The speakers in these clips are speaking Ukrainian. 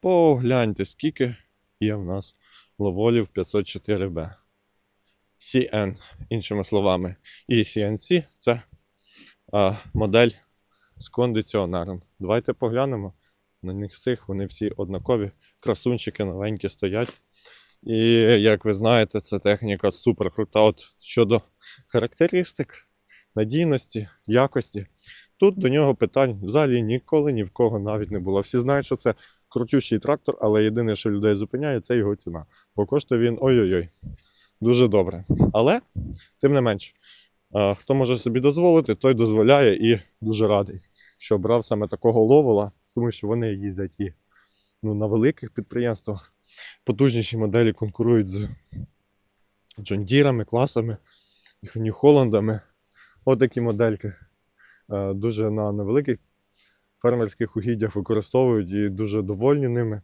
Погляньте, скільки є в нас ловолів 504B. CN, іншими словами. І CNC це а, модель з кондиціонером. Давайте поглянемо на них всіх. Вони всі однакові. Красунчики новенькі стоять. І як ви знаєте, ця техніка супер крута. От щодо характеристик, надійності, якості. Тут до нього питань взагалі ніколи ні в кого навіть не було. Всі знають, що це крутющий трактор, але єдине, що людей зупиняє, це його ціна. Бо коштує він ой-ой-ой. Дуже добре. Але, тим не менш, хто може собі дозволити, той дозволяє і дуже радий, що брав саме такого ловола, тому що вони їздять і ну, на великих підприємствах. Потужніші моделі конкурують з Джондірами, класами, Холландами. Отакі модельки е, дуже на невеликих фермерських угіддях використовують і дуже довольні ними.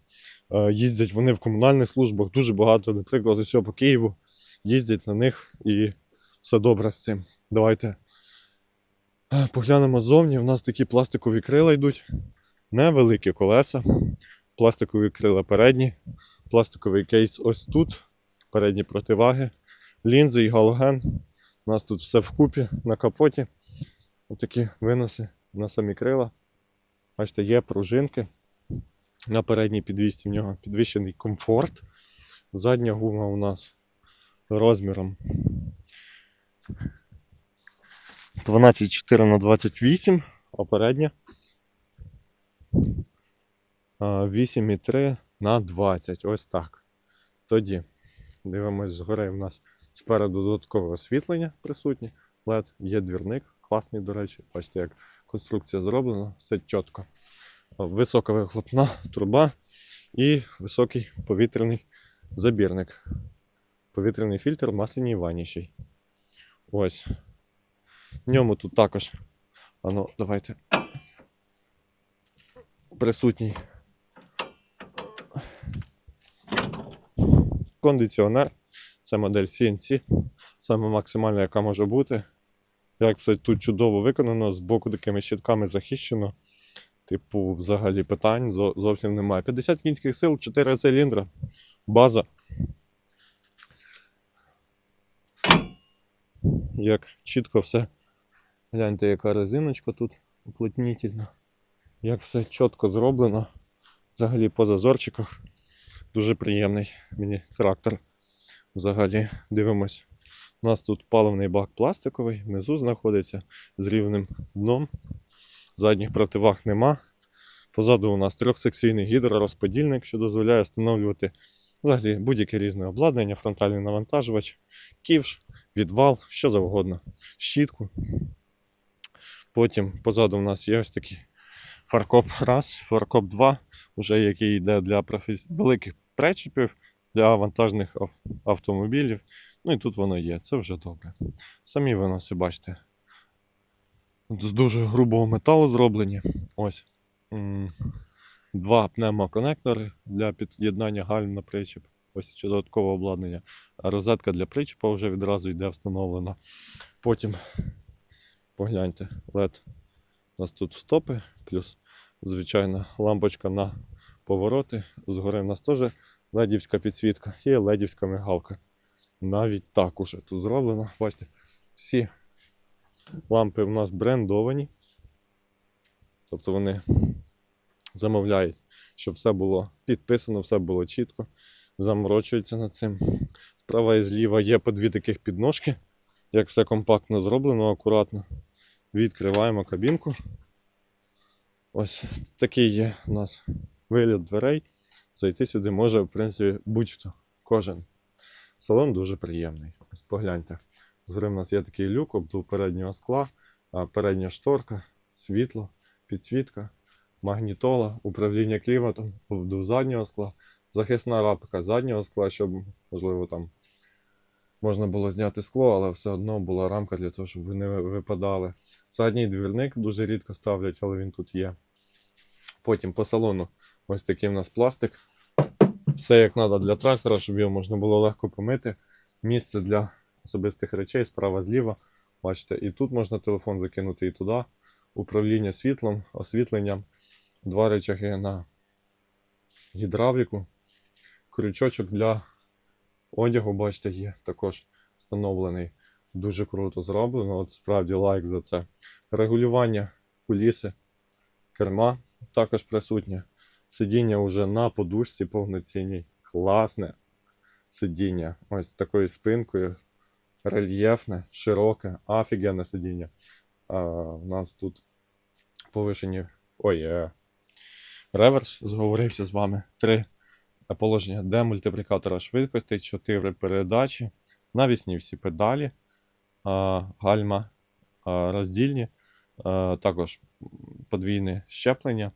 Е, Їздять вони в комунальних службах, дуже багато, наприклад, усього по Києву їздять на них і все добре з цим. Давайте е, поглянемо ззовні. У нас такі пластикові крила йдуть, невеликі колеса, пластикові крила передні, пластиковий кейс ось тут, передні противаги, лінзи і галоген. У нас тут все вкупі на капоті. Отакі виноси на самі крила. Бачите, є пружинки. На передній підвісті в нього підвищений комфорт. Задня гума у нас розміром 12,4 на 28, а передня 8,3 на 20. Ось так. Тоді дивимось згори. У нас спереду додаткове освітлення присутнє. LED, є двірник, класний, до речі. Бачите, як конструкція зроблена, все чітко. Висока вихлопна труба і високий повітряний забірник. Повітряний фільтр масляній ванні. Ось. В ньому тут також. Ану, давайте. Присутній. Кондиціонер. Це модель CNC. Саме максимальна, яка може бути. Як все тут чудово виконано, з боку такими щитками захищено. Типу, взагалі питань зовсім немає. 50 кінських сил, 4 циліндра. База. Як чітко все. Гляньте, яка резиночка тут уплотнітельна. Як все чітко зроблено. Взагалі по зазорчиках. Дуже приємний мені трактор. Взагалі дивимось. У нас тут паливний бак пластиковий, внизу знаходиться з рівним дном. Задніх противаг нема. Позаду у нас трьохсекційний гідророзподільник, що дозволяє встановлювати взагалі будь-яке різне обладнання, фронтальний навантажувач, ківш, відвал, що завгодно, щітку. Потім позаду у нас є ось такий фаркоп раз, фаркоп 2, вже який йде для професі... великих причепів, для вантажних автомобілів. Ну і тут воно є, це вже добре. Самі виноси, бачите, з дуже грубого металу зроблені. Ось. Два пневмоконектори для під'єднання гальм на причіп. Ось ще додаткове обладнання. Розетка для причіпа вже відразу йде встановлена. Потім погляньте, LED. У нас тут стопи, плюс звичайна лампочка на повороти. Згори у нас теж ледівська підсвітка і ледівська мигалка. Навіть так уже тут зроблено. Бачите, всі лампи у нас брендовані. Тобто вони замовляють, щоб все було підписано, все було чітко. Заморочуються над цим. Справа і зліва є по дві таких підножки. Як все компактно зроблено, акуратно. Відкриваємо кабінку. Ось такий є у нас вигляд дверей. Зайти сюди може, в принципі, будь-хто, кожен. Салон дуже приємний. Ось погляньте. Згори в нас є такий люк, обдув переднього скла, передня шторка, світло, підсвітка, магнітола, управління кліматом, обдув заднього скла, захисна рапка заднього скла, щоб, можливо, там можна було зняти скло, але все одно була рамка для того, щоб вони не випадали. Задній двірник дуже рідко ставлять, але він тут є. Потім по салону ось такий в нас пластик. Все як треба для трактора, щоб його можна було легко помити. Місце для особистих речей справа зліва. Бачите, і тут можна телефон закинути, і туди. Управління світлом, освітленням. Два речаги на гідравліку. Крючочок для одягу, бачите, є також встановлений. Дуже круто зроблено. От справді лайк за це. Регулювання куліси, керма також присутнє. Сидіння вже на подушці повноцінній. Класне сидіння. Ось такою спинкою. Рельєфне, широке, офігенне сидіння. А, у нас тут повишені. Ой, е, реверс, зговорився з вами. Три положення демультиплікатора швидкостей, чотири передачі, навісні всі педалі, а, гальма а, роздільні, а, також подвійне щеплення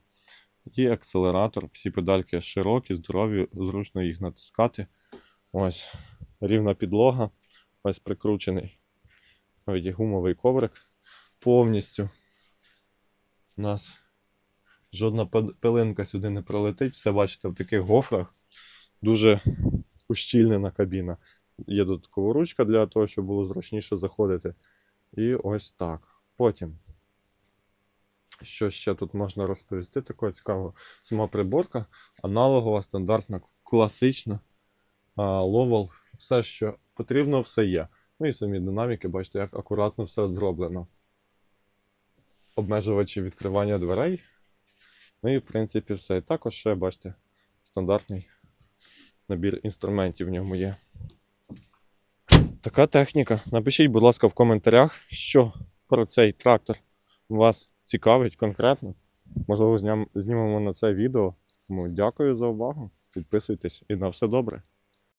і акселератор. Всі педальки широкі, здорові, зручно їх натискати. Ось рівна підлога, ось прикручений навіть є гумовий коврик повністю. У нас жодна пилинка сюди не пролетить. Все бачите в таких гофрах. Дуже ущільнена кабіна. Є додаткова ручка для того, щоб було зручніше заходити. І ось так. Потім. Що ще тут можна розповісти? Такого цікавого. Сама приборка, аналогова, стандартна, класична. Ловол, все, що потрібно, все є. Ну і самі динаміки, бачите, як акуратно все зроблено. Обмежувачі відкривання дверей. Ну і в принципі все. І також ще, бачите, стандартний набір інструментів в ньому є. Така техніка. Напишіть, будь ласка, в коментарях, що про цей трактор вас цікавить конкретно. Можливо, знімемо на це відео. Тому дякую за увагу. Підписуйтесь і на все добре.